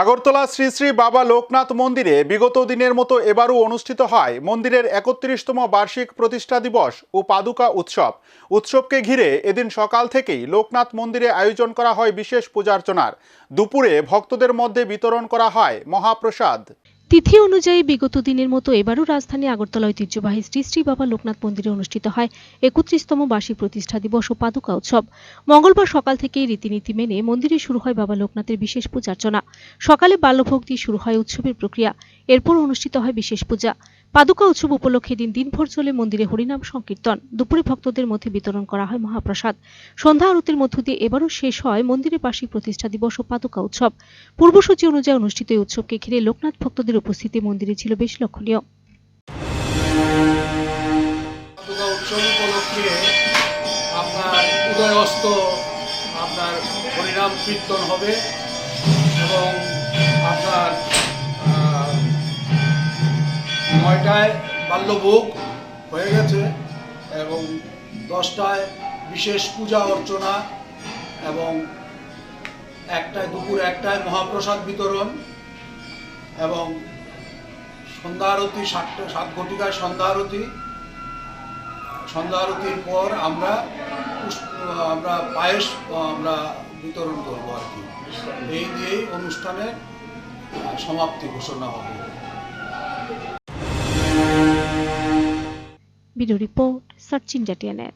আগরতলা শ্রী শ্রী বাবা লোকনাথ মন্দিরে বিগত দিনের মতো এবারও অনুষ্ঠিত হয় মন্দিরের একত্রিশতম বার্ষিক প্রতিষ্ঠা দিবস ও পাদুকা উৎসব। উৎসবকে ঘিরে এদিন সকাল থেকেই লোকনাথ মন্দিরে আয়োজন করা হয় বিশেষ পূজার্চনার। দুপুরে ভক্তদের মধ্যে বিতরণ করা হয় মহাপ্রসাদ। তিথি অনুযায়ী বিগত দিনের মতো এবারও রাজধানী আগরতলা ঐতিহ্যবাহী শ্রী শ্রী বাবা লোকনাথ মন্দিরে অনুষ্ঠিত হয় একত্রিশতম বার্ষিক প্রতিষ্ঠা দিবস ও পাদুকা উৎসব। মঙ্গলবার সকাল থেকেই রীতিনীতি মেনে মন্দিরে শুরু হয় বাবা লোকনাথের বিশেষ পূজার্চনা। সকালে বাল্যভোগ দিয়ে শুরু হয় উৎসবের প্রক্রিয়া। এরপর অনুষ্ঠিত হয় বিশেষ পূজা। পাদুকা উৎসব উপলক্ষে দিন দিনভর চলে মন্দিরে হরিনাম সংকীর্তন। দুপুরে ভক্তদের মধ্যে বিতরণ করা হয় মহাপ্রসাদ। সন্ধ্যা আরতির মধ্য দিয়ে এবারও শেষ হয় মন্দিরে বার্ষিক প্রতিষ্ঠা দিবস ও পাদুকা উৎসব। পূর্বসূচি অনুযায়ী অনুষ্ঠিত এই উৎসবকে ঘিরে লোকনাথ ভক্তদের উপস্থিতি মন্দিরে ছিল বেশ লক্ষণীয়। আপনার উদয় অস্ত আপনার হরিনাম কীর্তন হবে। নয়টায় বাল্যভোগ হয়ে গেছে এবং দশটায় বিশেষ পূজা অর্চনা এবং একটায় দুপুর একটায় মহাপ্রসাদ বিতরণ এবং সন্ধ্যা আরতি, সাতটা, সাত ঘটিকায় সন্ধ্যা আরতি। সন্ধ্যা আরতির পর আমরা আমরা পায়েস, আমরা বিতরণ করব আর কি। এই দিয়েই অনুষ্ঠানের সমাপ্তি ঘোষণা হবে। Video report Sachin জাটিয়ানের